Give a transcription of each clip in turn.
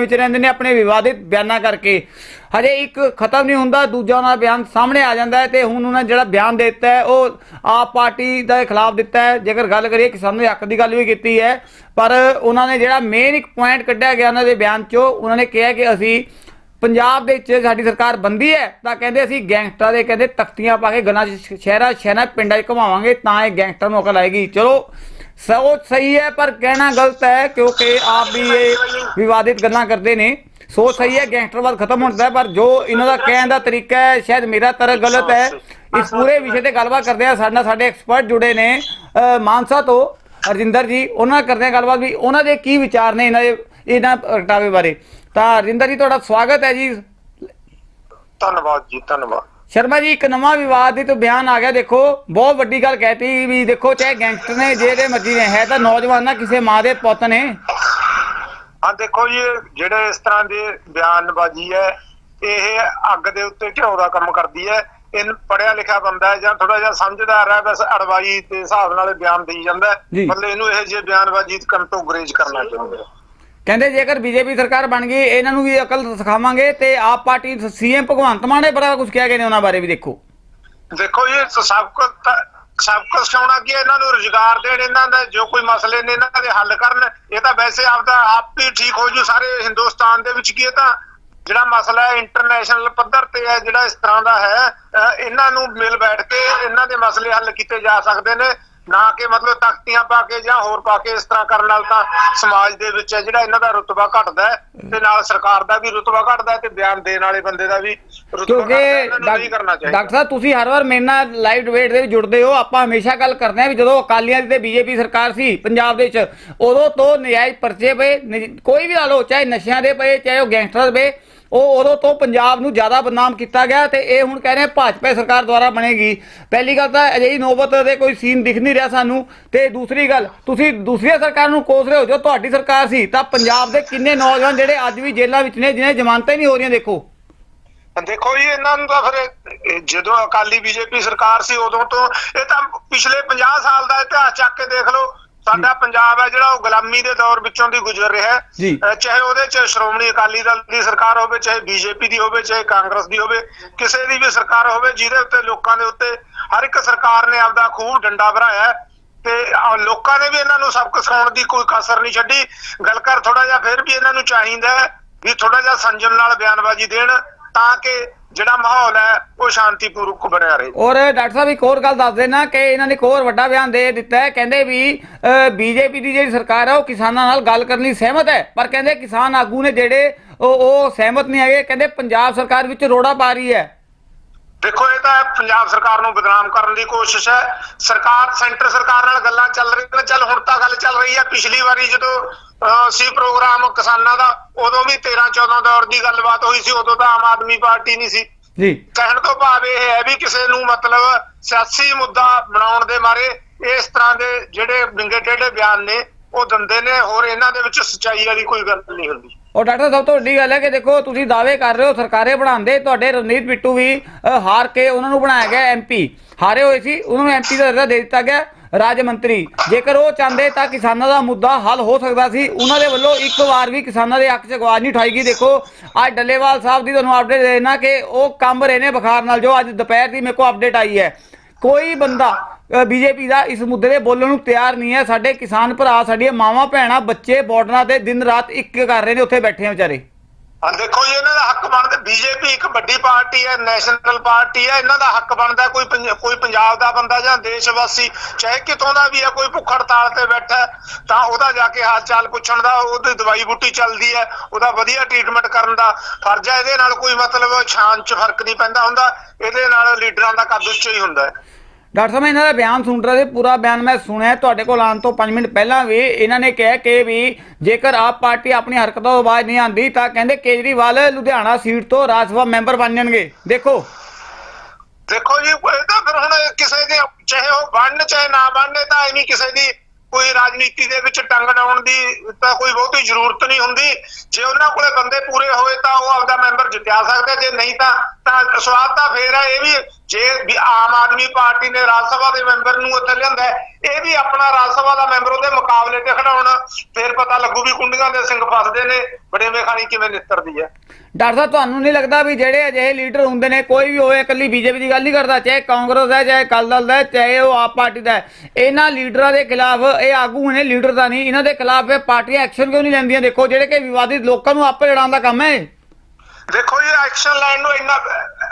ਵਿੱਚ ਰਹਿੰਦੇ ਨੇ ਆਪਣੇ ਵਿਵਾਦਿਤ ਬਿਆਨਾਂ ਕਰਕੇ। ਹਜੇ ਇੱਕ ਖਤਮ ਨਹੀਂ ਹੁੰਦਾ, ਦੂਜਾ ਉਹਨਾਂ ਦਾ ਬਿਆਨ ਸਾਹਮਣੇ ਆ ਜਾਂਦਾ ਹੈ ਤੇ ਹੁਣ ਉਹਨਾਂ ਨੇ ਜਿਹੜਾ ਬਿਆਨ ਦੇ ਦਿੱਤਾ ਹੈ, ਉਹ ਆਪ ਪਾਰਟੀ ਦੇ ਖਿਲਾਫ ਦਿੱਤਾ ਹੈ। ਜੇਕਰ ਗੱਲ ਕਰੀਏ ਕਿਸਾਨਾਂ ਦੇ ਹੱਕ ਦੀ ਗੱਲ ਵੀ ਕੀਤੀ ਹੈ, ਪਰ ਉਹਨਾਂ ਨੇ ਜਿਹੜਾ ਮੇਨ ਇੱਕ ਪੁਆਇੰਟ ਕੱਢਿਆ ਗਿਆ ਉਹਨਾਂ ਦੇ ਬਿਆਨ 'ਚੋਂ, ਉਹਨਾਂ ਨੇ ਕਿਹਾ ਕਿ ਅਸੀਂ ਪੰਜਾਬ ਦੇ ਵਿੱਚ ਸਾਡੀ ਸਰਕਾਰ ਬੰਦੀ ਹੈ, ਤਾਂ ਕਹਿੰਦੇ ਅਸੀਂ ਗੈਂਗਸਟਰਾਂ ਦੇ ਕਹਿੰਦੇ ਤਖਤੀਆਂ ਪਾ ਕੇ ਗਨਾਂ ਸ਼ਹਿਰਾਂ ਸ਼ਹਿਰਾਂ, ਪਿੰਡਾਂ 'ਚ ਘੁਮਾਵਾਂਗੇ, ਤਾਂ ਇਹ ਗੈਂਗਸਟਰ ਨੂੰ ਅਕਲ ਆਏਗੀ। ਚਲੋ ਸੋਚ ਸਹੀ ਹੈ, ਪਰ ਕਹਿਣਾ ਗਲਤ ਹੈ, ਕਿਉਂਕਿ ਆਪ ਵੀ ਇਹ ਵਿਵਾਦਿਤ ਗੱਲਾਂ ਕਰਦੇ ਨੇ। ਸੋਚ ਸਹੀ ਹੈ ਗੈਂਗਸਟਰਵਾਦ ਖਤਮ ਹੁੰਦਾ ਹੈ, ਪਰ ਜੋ ਇਹਨਾਂ ਦਾ ਕਹਿਣ ਦਾ ਤਰੀਕਾ ਹੈ, ਸ਼ਾਇਦ ਮੇਰਾ ਤਰਕ ਗਲਤ ਹੈ। ਇਸ ਪੂਰੇ ਵਿਸ਼ੇ ਤੇ ਗੱਲਬਾਤ ਕਰਦੇ ਆ ਸਾਡੇ ਨਾਲ ਸਾਡੇ ਐਕਸਪਰਟ ਜੁੜੇ ਨੇ ਮਾਨਸਾ ਤੋਂ ਹਰਜਿੰਦਰ ਜੀ। ਉਹਨਾਂ ਨਾਲ ਕਰਦੇ ਆ ਗੱਲਬਾਤ ਵੀ, ਉਹਨਾਂ ਦੇ ਕੀ ਵਿਚਾਰ ਨੇ ਇਹਨਾਂ ਦੇ, ਇਹਨਾਂ ਪ੍ਰਗਟਾਵੇ ਬਾਰੇ। ਤਾਂ ਹਰਜਿੰਦਰ ਜੀ, ਤੁਹਾਡਾ ਸਵਾਗਤ ਹੈ ਜੀ। ਧੰਨਵਾਦ ਜੀ, ਧੰਨਵਾਦ। ਸ਼ਰਮਾ ਜੀ ਇੱਕ ਨਵਾਂ ਵਿਵਾਦਿਤ ਬਿਆਨ ਆ ਗਿਆ ਦੇਖੋ ਬਹੁਤ ਵੱਡੀ ਗੱਲ ਕਹਿਤੀ ਵੀ ਦੇਖੋ ਚਾਹੇ ਗੈਂਗਸਟਰ ਨੇ ਜਿਹੜੇ ਮਰਜ਼ੀ ਨੇ ਹੈ ਤਾਂ ਨੌਜਵਾਨ ਨਾ ਕਿਸੇ ਮਾਂ ਦੇ ਪੁੱਤ ਨੇ। ਹਾਂ ਦੇਖੋ ਜੀ ਜਿਹੜੇ ਇਸ ਤਰ੍ਹਾਂ ਦੇ ਬਿਆਨਬਾਜ਼ੀ ਹੈ ਇਹ ਅੱਗ ਦੇ ਉੱਤੇ ਘਿਓ ਦਾ ਕੰਮ ਕਰਦੀ ਹੈ। ਇਹ ਪੜਿਆ ਲਿਖਿਆ ਬੰਦਾ ਹੈ ਜਾਂ ਥੋੜਾ ਜਿਹਾ ਸਮਝਦਾਰ ਹੈ ਬਸ ਅੜਵਾਈ ਦੇ ਹਿਸਾਬ ਨਾਲ ਬਿਆਨ ਦੇਈ ਜਾਂਦਾ। ਮਤਲਬ ਇਹਨੂੰ ਇਹ ਜੇ ਬਿਆਨਬਾਜ਼ੀ ਕਰਨ ਤੋਂ ਗੁਰੇਜ਼ ਕਰਨਾ ਚਾਹੁੰਦੇ ਕਹਿੰਦੇ ਜੇਕਰ ਬੀਜੇਪੀ ਸਰਕਾਰ ਬਣ ਗਈ, ਇਹਨਾਂ ਨੂੰ ਵੀ ਅਕਲ ਸਿਖਾਵਾਂਗੇ ਤੇ ਆਪ ਪਾਰਟੀ ਸੀਐਮ ਭਗਵੰਤ ਮਾਨ ਨੇ ਬੜਾ ਕੁਝ ਕਿਹਾ ਗਏ ਨੇ ਉਹਨਾਂ ਬਾਰੇ ਵੀ ਦੇਖੋ। ਦੇਖੋ ਇਹ ਸਭ ਕੁਝ ਸਭ ਕੁਝ ਚਾਹਣਾ ਕਿ ਇਹਨਾਂ ਨੂੰ ਰੁਜ਼ਗਾਰ ਦੇਣ, ਇਹਨਾਂ ਦਾ ਜੋ ਕੋਈ ਮਸਲੇ ਨੇ, ਇਹਨਾਂ ਦੇ ਹੱਲ ਕਰਨ। ਇਹ ਤਾਂ ਵੈਸੇ ਆਪਦਾ ਆਪ ਹੀ ਠੀਕ ਹੋ ਜੂ ਸਾਰੇ ਹਿੰਦੁਸਤਾਨ ਦੇ ਵਿੱਚ ਕੀ ਇਹ ਤਾਂ ਜਿਹੜਾ ਮਸਲਾ ਹੈ ਇੰਟਰਨੈਸ਼ਨਲ ਪੱਧਰ ਤੇ ਹੈ, ਜਿਹੜਾ ਇਸ ਤਰ੍ਹਾਂ ਦਾ ਹੈ ਇਹਨਾਂ ਨੂੰ ਮਿਲ ਬੈਠ ਕੇ ਇਹਨਾਂ ਦੇ ਮਸਲੇ ਹੱਲ ਕੀਤੇ ਜਾ ਸਕਦੇ ਨੇ। ਨਾ ਕਿ ਮਤਲਬ ਤਖਤੀਆਂ ਪਾ ਕੇ ਜਾਂ ਹੋਰ ਪਾ ਕੇ ਇਸ ਤਰ੍ਹਾਂ ਕਰਨ ਨਾਲ ਤਾਂ ਸਮਾਜ ਦੇ ਵਿੱਚ ਜਿਹੜਾ ਇਹਨਾਂ ਦਾ ਰੁਤਬਾ ਘਟਦਾ ਹੈ ਤੇ ਨਾਲ ਸਰਕਾਰ ਦਾ ਵੀ ਰੁਤਬਾ ਘਟਦਾ ਤੇ ਬਿਆਨ ਦੇਣ ਵਾਲੇ ਬੰਦੇ ਦਾ ਵੀ ਰੁਤਬਾ ਘਟਦਾ ਨਹੀਂ ਕਰਨਾ ਚਾਹੀਦਾ। ਡਾਕਟਰ ਸਾਹਿਬ ਤੁਸੀਂ ਹਰ ਵਾਰ ਮੇਰੇ ਨਾਲ ਲਾਈਵ ਡਿਬੇਟ ਦੇ ਵਿੱਚ ਜੁੜਦੇ ਹੋ। ਆਪਾਂ ਹਮੇਸ਼ਾ ਗੱਲ ਕਰਦੇ ਹਾਂ ਵੀ ਜਦੋਂ ਅਕਾਲੀਆਂ ਦੀ ਤੇ ਬੀਜੇਪੀ ਸਰਕਾਰ ਸੀ ਪੰਜਾਬ ਦੇ ਵਿੱਚ ਉਦੋਂ ਤੋਂ ਨਜਾਇਜ਼ ਪਰਚੇ ਪਏ ਕੋਈ ਵੀ ਲਾ ਲਓ ਚਾਹੇ ਨਸ਼ਿਆਂ ਦੇ ਪਏ ਚਾਹੇ ਉਹ ਗੈਂਗਸਟਰ ਦੇ ਪਏ ਉਹ ਉਦੋਂ ਤੋਂ ਪੰਜਾਬ ਨੂੰ ਜ਼ਿਆਦਾ ਬਦਨਾਮ ਕੀਤਾ ਗਿਆ ਤੇ ਇਹ ਹੁਣ ਕਹਿ ਰਹੇ ਭਾਜਪਾ ਸਰਕਾਰ ਦੁਆਰਾ ਬਣੇਗੀ। ਪਹਿਲੀ ਗੱਲ ਤਾਂ ਅਜਿਹੀ ਨੌਬਤ ਦੇ ਕੋਈ ਸੀਨ ਦਿਖ ਨਹੀਂ ਰਿਹਾ ਸਾਨੂੰ। ਤੇ ਦੂਸਰੀ ਗੱਲ, ਤੁਸੀਂ ਦੂਸਰੀ ਸਰਕਾਰ ਨੂੰ ਕੋਸ ਰਹੇ ਹੋ, ਜੋ ਤੁਹਾਡੀ ਸਰਕਾਰ ਸੀ, ਤਾਂ ਪੰਜਾਬ ਦੇ ਕਿੰਨੇ ਨੌਜਵਾਨ ਜਿਹੜੇ ਅੱਜ ਵੀ ਜੇਲ੍ਹਾਂ ਵਿੱਚ ਨੇ, ਜਿਨ੍ਹਾਂ ਜ਼ਮਾਨਤਾਂ ਨਹੀਂ ਹੋ ਰਹੀਆਂ, ਦੇਖੋ। ਦੇਖੋ ਜੀ, ਇਹਨਾਂ ਨੂੰ ਤਾਂ ਫਿਰ ਇਹ- ਇਹ ਜਦੋਂ ਅਕਾਲੀ ਬੀਜੇਪੀ ਸਰਕਾਰ ਸੀ, ਉਦੋਂ ਤੋਂ ਇਹ ਤਾਂ ਪਿਛਲੇ 50 ਸਾਲ ਦਾ ਇਤਿਹਾਸ ਚੱਕ ਕੇ ਦੇਖ ਲਓ। ਸਾਡਾ ਪੰਜਾਬ ਹੈ ਜਿਹੜਾ ਉਹ ਗੁਲਾਮੀ ਦੇ ਦੌਰ ਵਿੱਚੋਂ ਦੀ ਗੁਜ਼ਰ ਰਿਹਾ ਹੈ। ਚਾਹੇ ਉਹਦੇ ਚ ਸ਼੍ਰੋਮਣੀ ਅਕਾਲੀ ਦਲ ਦੀ ਸਰਕਾਰ ਹੋਵੇ ਚਾਹੇ ਬੀਜੇਪੀ ਦੀ ਹੋਵੇ ਚਾਹੇ ਕਾਂਗਰਸ ਦੀ ਹੋਵੇ ਕਿਸੇ ਦੀ ਵੀ ਸਰਕਾਰ ਹੋਵੇ ਜਿਹਦੇ ਉੱਤੇ ਲੋਕਾਂ ਦੇ ਉੱਤੇ ਹਰ ਇੱਕ ਸਰਕਾਰ ਨੇ ਆਪਦਾ ਖੂਬ ਡੰਡਾ ਭਰਾਇਆ ਤੇ ਲੋਕਾਂ ਨੇ ਵੀ ਇਹਨਾਂ ਨੂੰ ਸਬਕ ਸਿਖਾਉਣ ਦੀ ਕੋਈ ਕਸਰ ਨਹੀਂ ਛੱਡੀ। ਗੱਲ ਕਰ ਥੋੜਾ ਜਿਹਾ ਫਿਰ ਵੀ ਇਹਨਾਂ ਨੂੰ ਚਾਹੀਦਾ ਵੀ ਥੋੜਾ ਜਿਹਾ ਸੰਜਮ ਨਾਲ ਬਿਆਨਬਾਜ਼ੀ ਦੇਣ ਤਾਂ ਕਿ ਜਿਹੜਾ ਮਾਹੌਲ ਹੈ ਉਹ ਸ਼ਾਂਤੀਪੂਰਵਕ ਬਣਿਆ ਰਹੇ। ਔਰ ਡਾਕਟਰ ਸਾਹਿਬ ਇੱਕ ਹੋਰ ਗੱਲ ਦੱਸ ਦੇਣਾ ਕਿ ਇਹਨਾਂ ਨੇ ਇੱਕ ਹੋਰ ਵੱਡਾ ਬਿਆਨ ਦੇ ਦਿੱਤਾ ਹੈ। ਕਹਿੰਦੇ ਵੀ ਬੀਜੇਪੀ ਦੀ ਜਿਹੜੀ ਸਰਕਾਰ ਹੈ ਉਹ ਕਿਸਾਨਾਂ ਨਾਲ ਗੱਲ ਕਰਨ ਲਈ ਸਹਿਮਤ ਹੈ। ਪਰ ਕਹਿੰਦੇ ਕਿਸਾਨ ਆਗੂ ਨੇ ਜਿਹੜੇ ਉਹ ਸਹਿਮਤ ਨਹੀਂ ਹੈਗੇ। ਕਹਿੰਦੇ ਪੰਜਾਬ ਸਰਕਾਰ ਵਿੱਚ ਰੋੜਾ ਪਾ ਰਹੀ ਹੈ। ਦੇਖੋ ਇਹ ਤਾਂ ਪੰਜਾਬ ਸਰਕਾਰ ਨੂੰ ਬਦਨਾਮ ਕਰਨ ਦੀ ਕੋਸ਼ਿਸ਼ ਹੈ। ਸਰਕਾਰ ਸੈਂਟਰ ਸਰਕਾਰ ਨਾਲ ਗੱਲਾਂ ਚੱਲ ਰਹੀਆਂ ਨੇ। ਚੱਲ ਹੁਣ ਤਾਂ ਗੱਲ ਚੱਲ ਰਹੀ ਹੈ। ਪਿਛਲੀ ਵਾਰੀ ਜਦੋਂ ਸੀ ਪ੍ਰੋਗਰਾਮ ਕਿਸਾਨਾਂ ਦਾ ਉਦੋਂ ਵੀ 13 14 ਦੌਰ ਦੀ ਗੱਲਬਾਤ ਹੋਈ ਸੀ ਉਦੋਂ ਤਾਂ ਆਮ ਆਦਮੀ ਪਾਰਟੀ ਨਹੀਂ ਸੀ। ਜੀ। ਕਹਿਣ ਤੋਂ ਭਾਵ ਇਹ ਹੈ ਵੀ ਕਿਸੇ ਨੂੰ ਮਤਲਬ ਸਿਆਸੀ ਮੁੱਦਾ ਬਣਾਉਣ ਦੇ ਮਾਰੇ ਇਸ ਤਰ੍ਹਾਂ ਦੇ ਜਿਹੜੇ ਵਿੰਗੇ ਟੇਢੇ ਬਿਆਨ ਨੇ ਉਹ ਦਿੰਦੇ ਨੇ ਹੋਰ ਇਹਨਾਂ ਦੇ ਵਿੱਚ ਸੱਚਾਈ ਵਾਲੀ ਕੋਈ ਗੱਲ ਨਹੀਂ ਹੁੰਦੀ। ਔਰ ਡਾਕਟਰ ਸਾਹਿਬ ਤੋਂ ਵੱਡੀ ਗੱਲ ਹੈ ਕਿ ਦੇਖੋ ਤੁਸੀਂ ਦਾਅਵੇ ਕਰ ਰਹੇ ਹੋ ਸਰਕਾਰੇ ਬਣਾਉਂਦੇ ਤੁਹਾਡੇ ਰਵਨੀਤ ਬਿੱਟੂ ਵੀ ਹਾਰ ਕੇ ਉਹਨਾਂ ਨੂੰ ਬਣਾਇਆ ਗਿਆ ਐਮਪੀ ਹਾਰੇ ਹੋਏ ਸੀ ਉਹਨਾਂ ਨੂੰ ਐਮਪੀ ਦਾ ਦਰਜਾ ਦੇ ਦਿੱਤਾ ਗਿਆ। ਰਾਜ ਮੰਤਰੀ, ਜੇਕਰ ਉਹ ਚਾਹੁੰਦੇ ਤਾਂ ਕਿਸਾਨਾਂ ਦਾ ਮੁੱਦਾ ਹੱਲ ਹੋ ਸਕਦਾ ਸੀ। ਉਹਨਾਂ ਦੇ ਵੱਲੋਂ ਇੱਕ ਵਾਰ ਵੀ ਕਿਸਾਨਾਂ ਦੇ ਹੱਕ 'ਚ ਆਵਾਜ਼ ਨਹੀਂ ਉਠਾਈ ਗਈ। ਦੇਖੋ, ਅੱਜ ਡੱਲੇਵਾਲ ਸਾਹਿਬ ਦੀ ਤੁਹਾਨੂੰ ਅਪਡੇਟ ਦੇਣਾ ਕਿ ਉਹ ਕੰਬ ਰਹੇ ਨੇ ਬੁਖਾਰ ਨਾਲ, ਜੋ ਅੱਜ ਦੁਪਹਿਰ ਦੀ ਮੇਰੇ ਕੋਲ ਅਪਡੇਟ ਆਈ ਹੈ। ਕੋਈ ਬੰਦਾ ਬੀਜੇਪੀ ਦਾ ਇਸ ਮੁੱਦੇ ਤੇ ਬੋਲਣ ਨੂੰ ਤਿਆਰ ਨਹੀਂ ਹੈ। ਸਾਡੇ ਕਿਸਾਨ ਭਰਾ, ਸਾਡੀਆਂ ਮਾਵਾਂ, ਭੈਣਾਂ, ਬੱਚੇ ਬਾਰਡਰਾਂ ਤੇ ਦਿਨ ਰਾਤ ਇੱਕ ਕਰ ਰਹੇ ਨੇ, ਉੱਥੇ ਬੈਠੇ ਆ ਵਿਚਾਰੇ। ਦੇਖੋ ਜੀ, ਇਹਨਾਂ ਦਾ ਹੱਕ ਬਣਦਾ, ਬੀਜੇਪੀ ਇੱਕ ਵੱਡੀ ਪਾਰਟੀ ਹੈ, ਨੈਸ਼ਨਲ ਪਾਰਟੀ ਹੈ, ਇਹਨਾਂ ਦਾ ਹੱਕ ਬਣਦਾ, ਕੋਈ ਪੰਜ- ਕੋਈ ਪੰਜਾਬ ਦਾ ਬੰਦਾ ਜਾਂ ਦੇਸ਼ ਵਾਸੀ ਚਾਹੇ ਕਿਤੋਂ ਦਾ ਵੀ ਹੈ, ਕੋਈ ਭੁੱਖ ਹੜਤਾਲ ਤੇ ਬੈਠਾ ਤਾਂ ਉਹਦਾ ਜਾ ਕੇ ਹਾਲ ਚਾਲ ਪੁੱਛਣ ਦਾ, ਉਹਦੀ ਦਵਾਈ ਬੂਟੀ ਚੱਲਦੀ ਹੈ, ਉਹਦਾ ਵਧੀਆ ਟ੍ਰੀਟਮੈਂਟ ਕਰਨ ਦਾ, ਫਰਜ਼ ਹੈ, ਇਹਦੇ ਨਾਲ ਕੋਈ ਮਤਲਬ ਛਾਨ ਚ ਫ਼ਰਕ ਨਹੀਂ ਪੈਂਦਾ ਹੁੰਦਾ, ਇਹਦੇ ਨਾਲ ਲੀਡਰਾਂ ਦਾ ਕੱਦ ਉੱਚਾ ਹੀ ਹੁੰਦਾ ਹੈ। ਡਾਕਟਰ ਸਾਹਿਬ ਇਹਨਾਂ ਦਾ ਬਿਆਨ ਸੁਣ ਰਹੇ ਸੀ, ਪੂਰਾ ਬਿਆਨ ਮੈਂ ਸੁਣਿਆ ਤੁਹਾਡੇ ਕੋਲ ਆਉਣ ਤੋਂ 5 ਮਿੰਟ ਪਹਿਲਾਂ ਵੀ ਇਹਨਾਂ ਨੇ ਕਿਹਾ ਕਿ ਵੀ ਜੇਕਰ ਆਪ ਪਾਰਟੀ ਆਪਣੀ ਹਰਕਤਾਂ ਤੋਂ ਆਵਾਜ਼ ਨਹੀਂ ਆਂਦੀ ਤਾਂ ਕਹਿੰਦੇ ਕੇਜਰੀਵਾਲ ਲੁਧਿਆਣਾ ਸੀਟ ਤੋਂ ਰਾਜ ਸਭਾ ਮੈਂਬਰ ਬਣ ਜਾਣਗੇ। ਦੇਖੋ। ਦੇਖੋ ਜੀ, ਇਹ ਤਾਂ ਫਿਰ ਹੁਣ ਕਿਸੇ ਦੇ, ਚਾਹੇ ਉਹ ਬਣਨ, ਚਾਹੇ ਨਾ ਬਣਨੇ ਤਾਂ ਐਵੇਂ ਕਿਸੇ ਦੀ ਕੋਈ ਰਾਜਨੀਤੀ ਦੇ ਵਿੱਚ ਟੰਗ ਡਾਉਣ ਦੀ ਤਾਂ ਕੋਈ ਬਹੁਤੀ ਜ਼ਰੂਰਤ ਨਹੀਂ ਹੁੰਦੀ। ਜੇ ਉਹਨਾਂ ਕੋਲੇ ਬੰਦੇ ਪੂਰੇ ਹੋਏ ਤਾਂ ਉਹ ਆਪਦਾ ਮੈਂਬਰ ਜਿੱਤਿਆ ਸਕਦੇ ਜੇ ਨਹੀਂ ਤਾਂ ਤਾਂ ਸਵਾਦ ਤਾਂ ਫੇਰ ਹੈ ਇਹ ਵੀ ਜੇ ਆਮ ਆਦਮੀ ਪਾਰਟੀ ਨੇ ਰਾਜ ਸਭਾ ਦੇ ਮੈਂਬਰ ਨੂੰ ਉੱਥੇ ਲਿਆਂਦਾ ਇਹ ਵੀ ਆਪਣਾ ਰਾਜ ਸਭਾ ਦਾ ਮੈਂਬਰ ਉਹਦੇ ਮੁਕਾਬਲੇ ਤੇ ਖੜਾਉਣ ਫੇਰ ਪਤਾ ਲੱਗੂ ਵੀ ਕੁੰਡੀਆਂ ਦੇ ਸਿੰਘ ਫਸਦੇ ਨੇ, ਬੜੇ ਮੇਖਾਣੀ ਕਿਵੇਂ ਨਿੱਤਰਦੀ ਹੈ। ਡਾਕਟਰ ਤੁਹਾਨੂੰ ਨਹੀਂ ਲੱਗਦਾ ਵੀ ਜਿਹੜੇ ਅਜਿਹੇ ਲੀਡਰ ਹੁੰਦੇ ਨੇ, ਕੋਈ ਵੀ ਹੋਵੇ, ਇਕੱਲੀ ਬੀਜੇਪੀ ਦੀ ਗੱਲ ਨਹੀਂ ਕਰਦਾ, ਚਾਹੇ ਕਾਂਗਰਸ ਹੈ, ਚਾਹੇ ਅਕਾਲੀ ਦਲ ਦਾ ਚਾਹੇ ਉਹ ਆਪ ਪਾਰਟੀ ਦਾ ਇਹਨਾਂ ਲੀਡਰਾਂ ਦੇ ਖਿਲਾਫ ਇਹ ਆਗੂ ਨੇ ਲੀਡਰ ਦਾ ਨਹੀਂ, ਇਹਨਾਂ ਦੇ ਖਿਲਾਫ ਇਹ ਪਾਰਟੀਆਂ ਐਕਸ਼ਨ ਕਿਉਂ ਨਹੀਂ ਲੈਂਦੀਆਂ? ਦੇਖੋ, ਜਿਹੜੇ ਕਿ ਵਿਵਾਦਿਤ ਲੋਕਾਂ ਨੂੰ ਆਪੇ ਲੜਾਉਣ ਦਾ ਕੰਮ ਹੈ। ਦੇਖੋ ਇਹ ਐਕਸ਼ਨ ਲੈਣ ਨੂੰ ਇੰਨਾ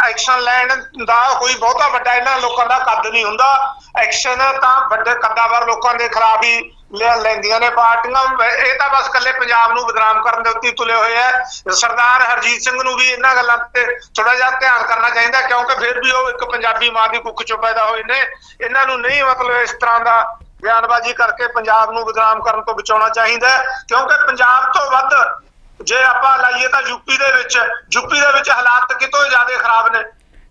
ਐਕਸ਼ਨ ਲੈਣ ਦਾ ਕੋਈ ਬਹੁਤਾ ਵੱਡਾ ਇਹਨਾਂ ਲੋਕਾਂ ਦਾ ਕੱਦ ਨਹੀਂ ਹੁੰਦਾ। ਐਕਸ਼ਨ ਤਾਂ ਵੱਡੇ ਕੱਦਾਵਰ ਲੋਕਾਂ ਦੇ ਖਿਲਾਫ ਹੀ ਲੈ ਲੈਂਦੀਆਂ ਨੇ ਪਾਰਟੀਆਂ। ਇਹ ਤਾਂ ਬਸ ਇਕੱਲੇ ਪੰਜਾਬ ਨੂੰ ਬਦਨਾਮ ਕਰਨ ਦੇ ਉੱਤੇ ਤੁਲੇ ਹੋਏ ਆ। ਸਰਦਾਰ ਹਰਜੀਤ ਸਿੰਘ ਨੂੰ ਵੀ ਇਹਨਾਂ ਗੱਲਾਂ ਤੇ ਥੋੜਾ ਜਿਹਾ ਧਿਆਨ ਕਰਨਾ ਚਾਹੀਦਾ, ਕਿਉਂਕਿ ਫਿਰ ਵੀ ਉਹ ਇੱਕ ਪੰਜਾਬੀ ਮਾਂ ਦੀ ਕੁੱਖ ਚੋਂ ਪੈਦਾ ਹੋਏ ਨੇ। ਇਹਨਾਂ ਨੂੰ ਨਹੀਂ ਮਤਲਬ ਇਸ ਤਰ੍ਹਾਂ ਦਾ ਬਿਆਨਬਾਜ਼ੀ ਕਰਕੇ ਪੰਜਾਬ ਨੂੰ ਬਦਨਾਮ ਕਰਨ ਤੋਂ ਬਚਾਉਣਾ ਚਾਹੀਦਾ, ਕਿਉਂਕਿ ਪੰਜਾਬ ਤੋਂ ਵੱਧ ਜੇ ਆਪਾਂ ਲਾਈਏ ਤਾਂ ਯੂਪੀ ਦੇ ਵਿੱਚ ਯੂਪੀ ਦੇ ਵਿੱਚ ਹਾਲਾਤ ਕਿਤੋਂ ਜ਼ਿਆਦਾ ਖਰਾਬ ਨੇ।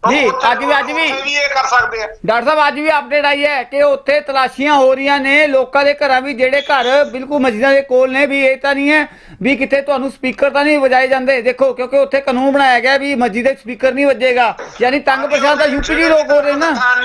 ਜੀ, ਅੱਜ ਵੀ- ਅੱਜ ਵੀ- ਇਹ ਕਰ ਸਕਦੇ ਆ। ਡਾਕਟਰ ਸਾਹਿਬ ਅੱਜ ਵੀ ਅਪਡੇਟ ਆਈ ਹੈ ਕਿ ਉੱਥੇ ਤਲਾਸ਼ੀਆਂ ਹੋ ਰਹੀਆਂ ਨੇ। ਲੋਕਾਂ ਦੇ ਘਰਾਂ ਵੀ ਜਿਹੜੇ ਘਰ ਬਿਲਕੁਲ ਮਸਜਿਦਾਂ ਦੇ ਕੋਲ ਨੇ ਵੀ ਇਹ ਤਾਂ ਨਹੀਂ ਹੈ ਵੀ ਕਿਤੇ ਤੁਹਾਨੂੰ ਸਪੀਕਰ ਤਾਂ ਨਹੀਂ ਵਜਾਏ ਜਾਂਦੇ। ਦੇਖੋ ਕਿਉਂਕਿ ਉੱਥੇ ਕਾਨੂੰਨ ਬਣਾਇਆ ਗਿਆ ਵੀ ਮਸਜਿਦ ਦੇ ਸਪੀਕਰ ਨਹੀਂ ਵੱਜੇਗਾ। ਯਾਨੀ ਤੰਗ ਪਰੇਸ਼ਾਨ ਤਾਂ ਯੂਪੀ ਦੇ ਲੋਕ ਹੋ ਰਹੇ ਨਾ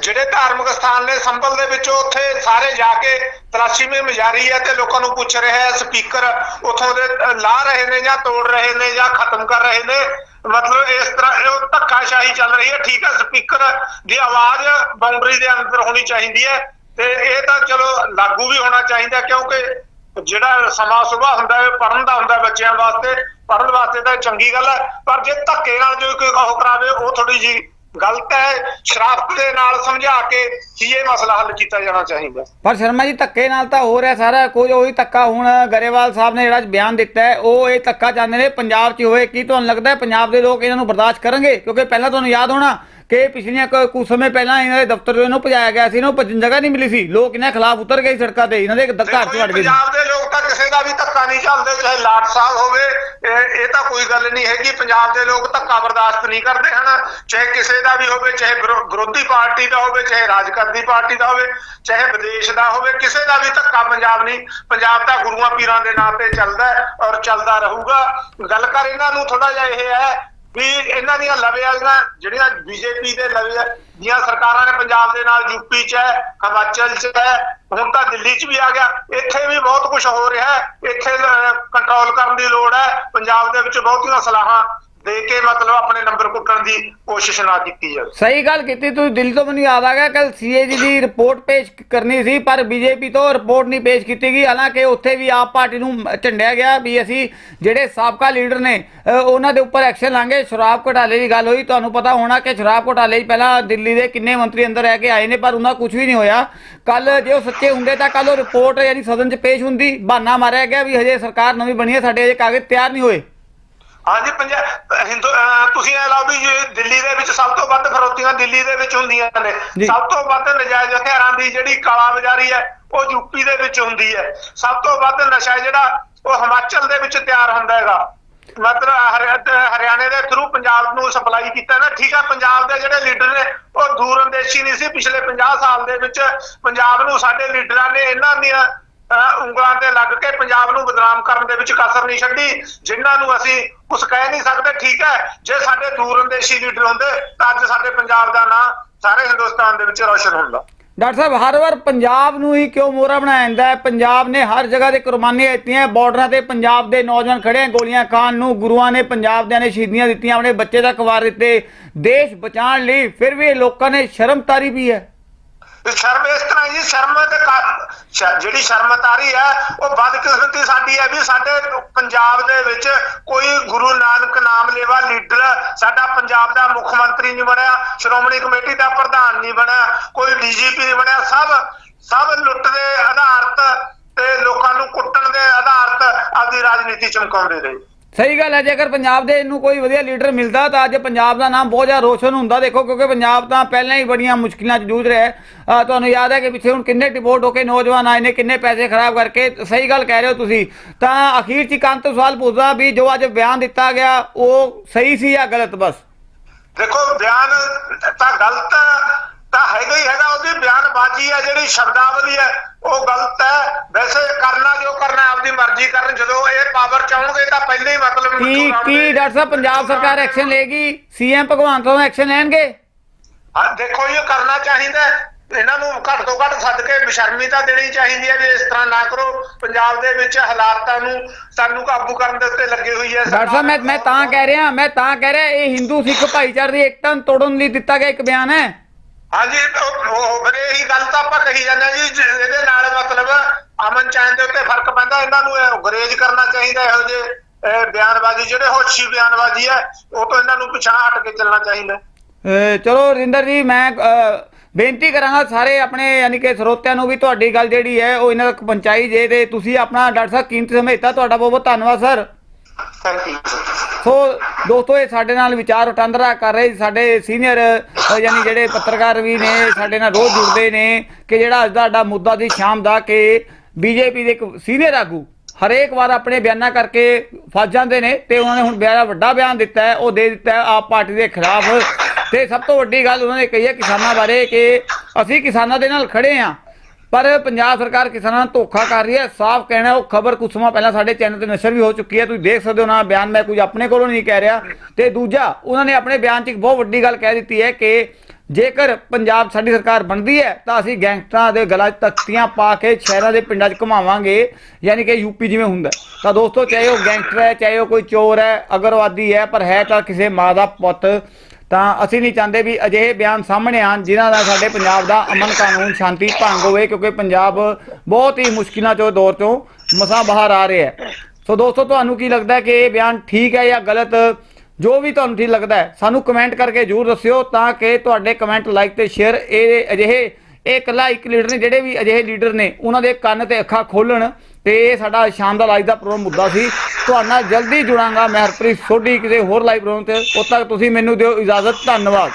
ਜਿਹੜੇ ਧਾਰਮਿਕ ਸਥਾਨ ਨੇ ਸੰਭਲ ਦੇ ਵਿੱਚ ਉੱਥੇ ਸਾਰੇ ਜਾ ਕੇ ਤਲਾਸ਼ੀ ਮੁਹਿੰਮ ਜਾਰੀ ਹੈ ਤੇ ਲੋਕਾਂ ਨੂੰ ਪੁੱਛ ਰਿਹਾ ਹੈ ਸਪੀਕਰ ਉਥੋਂ ਦੇ ਲਾ ਰਹੇ ਨੇ ਜਾਂ ਤੋੜ ਰਹੇ ਨੇ ਜਾਂ ਖਤਮ ਕਰ ਰਹੇ ਨੇ। ਮਤਲਬ ਇਸ ਤਰ੍ਹਾਂ ਇਹ ਧੱਕਾਸ਼ਾਹੀ ਚੱਲ ਰਹੀ ਹੈ। ਠੀਕ ਹੈ, ਸਪੀਕਰ ਦੀ ਆਵਾਜ਼ ਬਾਉਂਡਰੀ ਦੇ ਅੰਦਰ ਹੋਣੀ ਚਾਹੀਦੀ ਹੈ ਤੇ ਇਹ ਤਾਂ ਚਲੋ ਲਾਗੂ ਵੀ ਹੋਣਾ ਚਾਹੀਦਾ ਕਿਉਂਕਿ ਜਿਹੜਾ ਸਮਾਂ ਸੁਬਾਹ ਹੁੰਦਾ ਹੈ ਪੜਨ ਦਾ ਹੁੰਦਾ ਬੱਚਿਆਂ ਵਾਸਤੇ ਪੜਨ ਵਾਸਤੇ ਤਾਂ ਇਹ ਚੰਗੀ ਗੱਲ ਹੈ, ਪਰ ਜੇ ਧੱਕੇ ਨਾਲ ਜੋ ਕੋਈ ਉਹ ਕਰਾਵੇ, ਉਹ ਥੋੜੀ ਜੀ ਗਲਤ ਹੈ, ਸ਼ਰਾਰਤ ਦੇ ਨਾਲ ਸਮਝਾ ਕੇ ਕੀ ਇਹ ਮਸਲਾ ਹੱਲ ਕੀਤਾ ਜਾਣਾ ਚਾਹੀਦਾ। ਪਰ ਸ਼ਰਮਾ ਜੀ, ਧੱਕੇ ਨਾਲ ਤਾਂ ਹੋ ਰਿਹਾ ਸਾਰਾ ਕੋਈ ਉਹੀ ਧੱਕਾ ਹੁਣ ਗਰੇਵਾਲ ਸਾਹਿਬ ਨੇ ਜਿਹੜਾ ਬਿਆਨ ਦਿੱਤਾ ਹੈ, ਉਹ ਇਹ ਧੱਕਾ ਚਾਹੁੰਦੇ ਨੇ, ਪੰਜਾਬ 'ਚ ਹੋਵੇ ਕੀ ਤੁਹਾਨੂੰ ਲੱਗਦਾ ਹੈ ਪੰਜਾਬ ਦੇ ਲੋਕ ਇਹਨਾਂ ਨੂੰ ਬਰਦਾਸ਼ਤ ਕਰਨਗੇ? ਕਿਉਂਕਿ ਪਹਿਲਾਂ ਤੁਹਾਨੂੰ ਯਾਦ ਹੋਣਾ ਕਿ ਪਿਛਲੀਆਂ ਕੁ- ਕੁਝ ਸਮੇਂ ਪਹਿਲਾਂ ਇਹਨਾਂ ਦੇ ਦਫ਼ਤਰ ਨੂੰ ਭਜਾਇਆ ਗਿਆ ਸੀ, ਇਹਨਾਂ ਭੱਜਣ ਜਗ੍ਹਾ ਨਹੀਂ ਮਿਲੀ ਸੀ। ਲੋਕ ਇਹਨਾਂ ਖਿਲਾਫ ਉਤਰ ਗਏ ਸੜਕਾਂ ਤੇ, ਇਹਨਾਂ ਦੇ ਘਰ ਦੇਖੋ 'ਚ ਗਏ ਪੰਜਾਬ ਦੇ ਲੋਕ ਤਾਂ ਕਿਸੇ ਦਾ ਵੀ ਧੱਕਾ ਨਹੀਂ ਚੱਲਦੇ ਚਾਹੇ ਲਾਟ ਸਾਹਿਬ ਹੋਵੇ, ਇਹ ਤਾਂ ਕੋਈ ਗੱਲ ਨਹੀਂ ਹੈਗੀ। ਪੰਜਾਬ ਦੇ ਲੋਕ ਧੱਕਾ ਬਰਦਾਸ਼ਤ ਨਹੀਂ ਕਰਦੇ ਹਨ। ਚਾਹੇ ਕਿਸੇ ਦਾ ਵੀ ਹੋਵੇ, ਚਾਹੇ ਵਿਰੋਧੀ ਪਾਰਟੀ ਦਾ ਹੋਵੇ, ਚਾਹੇ ਰਾਜ ਕਰਦੀ ਪਾਰਟੀ ਦਾ ਹੋਵੇ, ਚਾਹੇ ਵਿਦੇਸ਼ ਦਾ ਹੋਵੇ, ਕਿਸੇ ਦਾ ਵੀ ਧੱਕਾ ਪੰਜਾਬ ਨਹੀਂ। ਪੰਜਾਬ ਤਾਂ ਗੁਰੂਆਂ ਪੀਰਾਂ ਦੇ ਨਾਂ ਤੇ ਚੱਲਦਾ ਔਰ ਚੱਲਦਾ ਰਹੂਗਾ। ਗੱਲ ਕਰ ਇਹਨਾਂ ਨੂੰ ਥੋੜਾ ਜਿਹਾ ਇਹ ਹੈ ਵੀ ਇਹਨਾਂ ਦੀਆਂ ਲਵੇ ਵਾਲੀਆਂ ਜਿਹੜੀਆਂ ਬੀਜੇਪੀ ਦੇ ਲਵੇ ਦੀਆਂ ਸਰਕਾਰਾਂ ਨੇ ਪੰਜਾਬ ਦੇ ਨਾਲ ਯੂਪੀ ਚ ਹੈ, ਹਿਮਾਚਲ ਚ ਹੈ, ਹੁਣ ਤਾਂ ਦਿੱਲੀ ਚ ਵੀ ਆ ਗਿਆ। ਇੱਥੇ ਵੀ ਬਹੁਤ ਕੁਝ ਹੋ ਰਿਹਾ ਹੈ। ਇੱਥੇ ਕੰਟਰੋਲ ਕਰਨ ਦੀ ਲੋੜ ਹੈ। ਪੰਜਾਬ ਦੇ ਵਿੱਚ ਬਹੁਤੀਆਂ ਸਲਾਹਾਂ ਦੇ ਕੇ ਮਤਲਬ ਆਪਣੇ ਨੰਬਰ ਕੁੱਟਣ ਦੀ ਕੋਸ਼ਿਸ਼ ਨਾ ਕੀਤੀ ਜਾਵੇ। ਸਹੀ ਗੱਲ ਕੀਤੀ, ਤੁਸੀਂ ਦਿੱਲੀ ਤੋਂ ਮੈਨੂੰ ਯਾਦ ਆ ਗਿਆ ਕੱਲ ਸੀਏਜੀ ਦੀ ਰਿਪੋਰਟ ਪੇਸ਼ ਕਰਨੀ ਸੀ, ਪਰ ਬੀਜੇਪੀ ਤੋਂ ਰਿਪੋਰਟ ਨਹੀਂ ਪੇਸ਼ ਕੀਤੀ ਗਈ। ਹਾਲਾਂਕਿ ਉੱਥੇ ਵੀ ਆਪ ਪਾਰਟੀ ਨੂੰ ਝੰਡਿਆ ਗਿਆ ਵੀ ਅਸੀਂ ਜਿਹੜੇ ਸਾਬਕਾ ਲੀਡਰ ਨੇ ਉਹਨਾਂ ਦੇ ਉੱਪਰ ਐਕਸ਼ਨ ਲਾਂਗੇ। ਸ਼ਰਾਬ ਘੁਟਾਲੇ ਦੀ ਗੱਲ ਹੋਈ, ਤੁਹਾਨੂੰ ਪਤਾ ਹੋਣਾ ਕਿ ਸ਼ਰਾਬ ਘੁਟਾਲੇ ਪਹਿਲਾਂ ਦਿੱਲੀ ਦੇ ਕਿੰਨੇ ਮੰਤਰੀ ਅੰਦਰ ਰਹਿ ਕੇ ਆਏ ਨੇ, ਪਰ ਉਹਨਾਂ ਕੁਝ ਵੀ ਨਹੀਂ ਹੋਇਆ। ਕੱਲ ਜੇ ਉਹ ਸੱਚੇ ਹੁੰਦੇ ਤਾਂ ਕੱਲ ਉਹ ਰਿਪੋਰਟ ਯਾਨੀ ਸਦਨ 'ਚ ਪੇਸ਼ ਹੁੰਦੀ। ਬਹਾਨਾ ਮਾਰਿਆ ਗਿਆ ਵੀ ਹਜੇ ਸਰਕਾਰ ਨਵੀਂ ਬਣੀ ਹੈ, ਸਾਡੇ ਹਜੇ ਕਾਗਜ਼ ਤਿਆਰ ਨਹੀਂ ਹੋਏ। ਹਾਂਜੀ ਪੰਜਾਬ ਹਿੰਦੂ ਤੁਸੀਂ ਇਹ ਲਾਓ ਵੀ ਦਿੱਲੀ ਦੇ ਵਿੱਚ ਸਭ ਤੋਂ ਵੱਧ ਫਰੋਤੀਆਂ ਦਿੱਲੀ ਦੇ ਵਿੱਚ ਹੁੰਦੀਆਂ ਨੇ। ਸਭ ਤੋਂ ਵੱਧ ਨਜਾਇਜ਼ ਹਥਿਆਰਾਂ ਦੀ ਜਿਹੜੀ ਕਾਲਾ ਬਾਜ਼ਾਰੀ ਹੈ ਉਹ ਯੂਪੀ ਦੇ ਵਿੱਚ ਹੁੰਦੀ ਹੈ। ਸਭ ਤੋਂ ਵੱਧ ਨਸ਼ਾ ਜਿਹੜਾ ਉਹ ਹਿਮਾਚਲ ਦੇ ਵਿੱਚ ਤਿਆਰ ਹੁੰਦਾ ਹੈਗਾ। ਮਤਲਬ ਹਰਿਆਣੇ ਦੇ ਥਰੂ ਪੰਜਾਬ ਨੂੰ ਸਪਲਾਈ ਕੀਤਾ ਨਾ ਠੀਕ ਹੈ ਪੰਜਾਬ ਦੇ ਜਿਹੜੇ ਲੀਡਰ ਨੇ ਉਹ ਦੂਰ ਅੰਦੇਸ਼ੀ ਨਹੀਂ ਸੀ। ਪਿਛਲੇ 50 ਸਾਲ ਦੇ ਵਿੱਚ ਪੰਜਾਬ ਨੂੰ ਸਾਡੇ ਲੀਡਰਾਂ ਨੇ ਇਹਨਾਂ ਦੀਆਂ ਉਂਗਲਾਂ ਤੇ ਲੱਗ ਕੇ ਪੰਜਾਬ ਨੂੰ ਬਦਨਾਮ ਕਰਨ ਦੇ ਵਿੱਚ ਕਸਰ ਨਹੀਂ ਛੱਡੀ, ਜਿਨ੍ਹਾਂ ਨੂੰ ਅਸੀਂ ਕੁਝ ਕਹਿ ਨਹੀਂ ਸਕਦੇ, ਠੀਕ ਹੈ, ਜੇ ਸਾਡੇ ਦੂਰ ਲੀਡਰ ਹੁੰਦੇ, ਤਾਂ ਅੱਜ ਸਾਡੇ ਪੰਜਾਬ ਦਾ ਨਾਂ ਸਾਰੇ ਹਿੰਦੁਸਤਾਨ ਦੇ ਵਿੱਚ ਰੌਸ਼ਨ ਹੁੰਦਾ। ਡਾਕਟਰ ਸਾਹਿਬ, ਹਰ ਵਾਰ ਪੰਜਾਬ ਨੂੰ ਹੀ ਕਿਉਂ ਮੋਹਰਾ ਬਣਾਇਆ ਜਾਂਦਾ ਹੈ? ਪੰਜਾਬ ਨੇ ਹਰ ਜਗ੍ਹਾ ਤੇ ਕੁਰਬਾਨੀਆਂ ਦਿੱਤੀਆਂ ਬਾਰਡਰਾਂ ਤੇ ਪੰਜਾਬ ਦੇ ਨੌਜਵਾਨ ਖੜੇ ਗੋਲੀਆਂ ਖਾਣ ਨੂੰ ਗੁਰੂਆਂ ਨੇ ਪੰਜਾਬ ਦਿਆਂ ਨੇ ਸ਼ਹੀਦੀਆਂ ਦਿੱਤੀਆਂ, ਆਪਣੇ ਬੱਚੇ ਦਾ ਵਾਰ ਦਿੱਤੇ। ਦੇਸ਼ ਬਚਾਉਣ ਲਈ ਫਿਰ ਵੀ ਲੋਕਾਂ ਨੇ ਸ਼ਰਮਤਾਰੀ ਵੀ ਹੈ। ਤੇ ਸ਼ਰਮ ਇਸ ਤਰ੍ਹਾਂ ਜੀ, ਸ਼ਰਮ ਤੇ ਕਾ- ਸ਼- ਜਿਹੜੀ ਸ਼ਰਮਤਾਰੀ ਹੈ, ਉਹ ਬਦਕਿਸਮਤੀ ਸਾਡੀ ਹੈ ਵੀ ਸਾਡੇ ਪੰਜਾਬ ਦੇ ਵਿੱਚ ਕੋਈ ਗੁਰੂ ਨਾਨਕ ਨਾਮ ਲੇਵਾ ਲੀਡਰ ਸਾਡਾ ਪੰਜਾਬ ਦਾ ਮੁੱਖ ਮੰਤਰੀ ਨਹੀਂ ਬਣਿਆ, ਸ਼੍ਰੋਮਣੀ ਕਮੇਟੀ ਦਾ ਪ੍ਰਧਾਨ ਨਹੀਂ ਬਣਿਆ, ਕੋਈ ਡੀਜੀਪੀ ਨਹੀਂ ਬਣਿਆ, ਸਭ ਸਭ ਲੁੱਟ ਦੇ ਆਧਾਰਤ ਤੇ ਲੋਕਾਂ ਨੂੰ ਕੁੱਟਣ ਦੇ ਆਧਾਰਤ ਆਪਦੀ ਰਾਜਨੀਤੀ ਚਮਕਾਉਂਦੇ ਰਹੇ। ਸਹੀ ਗੱਲ ਹੈ, ਜੇਕਰ ਪੰਜਾਬ ਦੇ ਇਹਨੂੰ ਕੋਈ ਵਧੀਆ ਲੀਡਰ ਮਿਲਦਾ ਤਾਂ ਅੱਜ ਪੰਜਾਬ ਦਾ ਨਾਮ ਬਹੁਤ ਜ਼ਿਆਦਾ ਰੋਸ਼ਨ ਹੁੰਦਾ। ਦੇਖੋ, ਕਿਉਂਕਿ ਪੰਜਾਬ ਤਾਂ ਪਹਿਲਾਂ ਹੀ ਬੜੀਆਂ ਮੁਸ਼ਕਿਲਾਂ 'ਚ ਜੂਝ ਰਿਹਾ ਹੈ। ਤੁਹਾਨੂੰ ਯਾਦ ਹੈ ਕਿ ਪਿੱਛੇ ਹੁਣ ਕਿੰਨੇ ਡਿਪੋਰਟ ਹੋ ਕੇ ਨੌਜਵਾਨ ਆਏ ਨੇ, ਕਿੰਨੇ ਪੈਸੇ ਖਰਾਬ ਕਰਕੇ। ਸਹੀ ਗੱਲ ਕਹਿ ਰਹੇ ਹੋ ਤੁਸੀਂ। ਤਾਂ ਅਖੀਰ 'ਚ ਇੱਕ ਅੰਤ ਸਵਾਲ ਪੁੱਛਦਾ ਵੀ ਜੋ ਅੱਜ ਬਿਆਨ ਦਿੱਤਾ ਗਿਆ, ਉਹ ਸਹੀ ਸੀ ਜਾਂ ਗਲਤ ਬਸ? ਦੇਖੋ, ਬਿਆਨ ਤਾਂ ਗਲਤ ਤਾਂ ਹੈਗਾ ਹੀ ਹੈਗਾ ਬਿਆਨਬਾਜ਼ੀ ਹੈ ਜਿਹੜੀ ਸ਼ਬਦਾਵਲੀ ਹੈ ਉਹ ਗਲਤ ਹੈ। ਵੈਸੇ ਕਰਨਾ ਜੋ ਕਰਨਾ ਆਪਦੀ ਮਰਜ਼ੀ ਕਰਨ। ਜਦੋਂ ਇਹ ਪਾਵਰ ਚਾਹਣਗੇ ਤਾਂ ਪਹਿਲੇ ਹੀ ਮਤਲਬ ਕੀ ਕੀ ਡਾਕਟਰ ਸਾਹਿਬ ਪੰਜਾਬ ਸਰਕਾਰ ਐਕਸ਼ਨ ਲਏਗੀ? ਸੀਐਮ ਭਗਵੰਤ ਮਾਨ ਐਕਸ਼ਨ ਲੈਣਗੇ? ਹਾਂ ਦੇਖੋ ਇਹ ਕਰਨਾ ਚਾਹੀਦਾ। ਇਹਨਾਂ ਨੂੰ ਘੱਟ ਤੋਂ ਘੱਟ ਸੱਦ ਕੇ ਬੇਸ਼ਰਮੀ ਤਾਂ ਦੇਣੀ ਚਾਹੀਦੀ ਹੈ ਵੀ ਇਸ ਤਰ੍ਹਾਂ ਨਾ ਕਰੋ। ਪੰਜਾਬ ਦੇ ਵਿੱਚ ਹਾਲਾਤਾਂ ਨੂੰ ਸਾਨੂੰ ਕਾਬੂ ਕਰਨ ਦੇ ਉੱਤੇ ਲੱਗੀ ਹੋਈ ਹੈ ਡਾਕਟਰ ਸਾਹਿਬ ਮੈਂ ਮੈਂ ਤਾਂ ਕਹਿ ਰਿਹਾ ਮੈਂ ਤਾਂ ਕਹਿ ਰਿਹਾ ਇਹ ਹਿੰਦੂ ਸਿੱਖ ਭਾਈਚਾਰੇ ਦੀ ਏਕਤਾ ਨੂੰ ਤੋੜਨ ਲਈ ਦਿੱਤਾ ਗਿਆ ਇੱਕ ਬਿਆਨ ਹੈ। ਹਾਂਜੀ ਉਹ- ਉਹ ਇਹੀ ਗੱਲ ਤਾਂ ਆਪਾਂ ਕਹੀ ਜਾਂਦੇ ਹਾਂ ਜੀ ਜ- ਇਹਦੇ ਨਾਲ ਮਤਲਬ ਅਮਨ ਚੈਨ ਦੇ ਉੱਤੇ ਫ਼ਰਕ ਪੈਂਦਾ ਇਹਨਾਂ ਨੂੰ ਗਰੇਜ ਕਰਨਾ ਚਾਹੀਦਾ ਇਹੋ ਜਿਹੇ ਅਹ, ਬਿਆਨਬਾਜ਼ੀ ਜਿਹੜੇ ਹੋਸ਼ੀ ਬਿਆਨਬਾਜ਼ੀ ਹੈ ਉਹ ਤੋਂ ਇਹਨਾਂ ਨੂੰ ਪਿਛਾਂਹ ਹਟ ਕੇ ਚੱਲਣਾ ਚਾਹੀਦਾ। ਅਹ ਚਲੋ ਰਿੰਦਰ ਜੀ ਮੈਂ ਅਹ, ਬੇਨਤੀ ਕਰਾਂਗਾ ਸਾਰੇ ਆਪਣੇ ਯਾਨੀ ਕਿ ਸਰੋਤਿਆਂ ਨੂੰ ਵੀ ਤੁਹਾਡੀ ਗੱਲ ਜਿਹੜੀ ਹੈ ਉਹ ਇਹਨਾਂ ਤੱਕ ਪਹੁੰਚਾਈ ਜੇ ਤੇ ਤੁਸੀਂ ਆਪਣਾ ਡਾਕਟਰ ਸਾਹਿਬ ਕੀਮਤੀ ਸਮੇਂ ਦਿੱਤਾ ਤੁਹਾਡਾ ਬਹੁਤ ਬਹੁਤ ਧੰਨਵਾਦ ਸਰ। ਥੈਂਕ ਯੂ ਸੋ ਦੋਸਤੋ, ਇਹ ਸਾਡੇ ਨਾਲ ਵਿਚਾਰ ਵਟਾਂਦਰਾ ਕਰ ਰਹੇ ਸਾਡੇ ਸੀਨੀਅਰ ਯਾਨੀ ਜਿਹੜੇ ਪੱਤਰਕਾਰ ਵੀ ਨੇ, ਸਾਡੇ ਨਾਲ ਰੋਜ਼ ਜੁੜਦੇ ਨੇ ਕਿ ਜਿਹੜਾ ਅੱਜ ਦਾ ਸਾਡਾ ਮੁੱਦਾ ਸੀ ਸ਼ਾਮ ਦਾ ਕਿ ਬੀਜੇਪੀ ਦੇ ਇੱਕ ਸੀਨੀਅਰ ਆਗੂ ਹਰੇਕ ਵਾਰ ਆਪਣੇ ਬਿਆਨਾਂ ਕਰਕੇ ਫਸ ਜਾਂਦੇ ਨੇ ਤੇ ਉਹਨਾਂ ਨੇ ਹੁਣ ਬੜਾ ਵੱਡਾ ਬਿਆਨ ਦਿੱਤਾ ਹੈ, ਉਹ ਦੇ ਦਿੱਤਾ ਹੈ ਆਪ ਪਾਰਟੀ ਦੇ ਖਿਲਾਫ। ਤੇ ਸਭ ਤੋਂ ਵੱਡੀ ਗੱਲ ਉਹਨਾਂ ਨੇ ਕਹੀ ਹੈ ਕਿਸਾਨਾਂ ਬਾਰੇ ਕਿ ਅਸੀਂ ਕਿਸਾਨਾਂ ਦੇ ਨਾਲ ਖੜੇ ਹਾਂ। ਪਰ ਪੰਜਾਬ ਸਰਕਾਰ ਕਿਸਾਨਾਂ ਨਾਲ ਧੋਖਾ ਕਰ ਰਹੀ ਹੈ। ਸਾਫ਼ ਕਹਿਣਾ ਉਹ ਖਬਰ ਕੁਝ ਸਮਾਂ ਪਹਿਲਾਂ ਸਾਡੇ ਚੈਨਲ ਤੇ ਨਸ਼ਰ ਵੀ ਹੋ ਚੁੱਕੀ ਹੈ। ਤੁਸੀਂ ਦੇਖ ਸਕਦੇ ਹੋ ਨਾ, ਬਿਆਨ ਮੈਂ ਕੁਝ ਆਪਣੇ ਕੋਲੋਂ ਨਹੀਂ ਕਹਿ ਰਿਹਾ। ਤੇ ਦੂਜਾ, ਉਹਨਾਂ ਨੇ ਆਪਣੇ ਬਿਆਨ 'ਚ ਇੱਕ ਬਹੁਤ ਵੱਡੀ ਗੱਲ ਕਹਿ ਦਿੱਤੀ ਹੈ ਕਿ ਜੇਕਰ ਪੰਜਾਬ ਸਾਡੀ ਸਰਕਾਰ ਬਣਦੀ ਹੈ, ਤਾਂ ਅਸੀਂ ਗੈਂਗਸਟਰਾਂ ਦੇ ਗਲਾਂ 'ਚ ਤਖਤੀਆਂ ਪਾ ਕੇ ਸ਼ਹਿਰਾਂ ਦੇ ਪਿੰਡਾਂ 'ਚ ਘੁਮਾਵਾਂਗੇ। ਯਾਨੀ ਕਿ ਯੂਪੀ ਜਿਵੇਂ ਹੁੰਦਾ ਤਾਂ ਦੋਸਤੋ, ਚਾਹੇ ਉਹ ਗੈਂਗਸਟਰ ਹੈ, ਚਾਹੇ ਉਹ ਕੋਈ ਚੋਰ ਹੈ, ਅਗਰਵਾਦੀ ਹੈ, ਪਰ ਹੈ ਤਾਂ ਕਿਸੇ ਮਾਂ ਦਾ ਪੁੱਤ। ਤਾਂ ਅਸੀਂ ਨਹੀਂ ਚਾਹੁੰਦੇ ਵੀ ਅਜਿਹੇ ਬਿਆਨ ਸਾਹਮਣੇ ਆਣ ਜਿਨ੍ਹਾਂ ਦਾ ਸਾਡੇ ਪੰਜਾਬ ਦਾ ਅਮਨ ਕਾਨੂੰਨ ਸ਼ਾਂਤੀ ਭੰਗ ਹੋਵੇ, ਕਿਉਂਕਿ ਪੰਜਾਬ ਬਹੁਤ ਹੀ ਮੁਸ਼ਕਿਲਾਂ ਚੋਂ ਦੌਰ ਚੋਂ ਮਸਾਂ ਬਾਹਰ ਆ ਰਿਹਾ ਹੈ। ਸੋ ਦੋਸਤੋ, ਤੁਹਾਨੂੰ ਕੀ ਲੱਗਦਾ ਕਿ ਇਹ ਬਿਆਨ ਠੀਕ ਹੈ ਜਾਂ ਗਲਤ? ਜੋ ਵੀ ਤੁਹਾਨੂੰ ਠੀਕ ਲੱਗਦਾ ਹੈ, ਸਾਨੂੰ ਕਮੈਂਟ ਕਰਕੇ ਜਰੂਰ ਦੱਸਿਓ ਤਾਂ ਕਿ ਤੁਹਾਡੇ ਕਮੈਂਟ ਲਾਈਕ ਤੇ ਸ਼ੇਅਰ ਇਹ ਅਜਿਹੇ ਇਹ ਇਕੱਲਾ ਇੱਕ ਲੀਡਰ ਨੇ, ਜਿਹੜੇ ਵੀ ਅਜਿਹੇ ਲੀਡਰ ਨੇ, ਉਹਨਾਂ ਦੇ ਕੰਨ ਤੇ ਅੱਖਾਂ ਖੋਲਣ ਤੇ ਇਹ ਸਾਡਾ ਸ਼ਾਮ ਦਾ ਲਾਈਵ ਦਾ ਪ੍ਰੋਗਰਾਮ ਮੁੱਦਾ ਸੀ। ਤੁਹਾਡੇ ਨਾਲ ਜਲਦੀ ਜੁੜਾਂਗਾ ਮੈਂ ਹਰਪ੍ਰੀਤ ਸੋਢੀ, ਕਿਸੇ ਹੋਰ ਲਾਈਵ ਪ੍ਰੋਗਰਾਮ ਤੇ। ਉਦ ਤੱਕ ਤੁਸੀਂ ਮੈਨੂੰ ਦਿਓ ਇਜਾਜ਼ਤ। ਧੰਨਵਾਦ।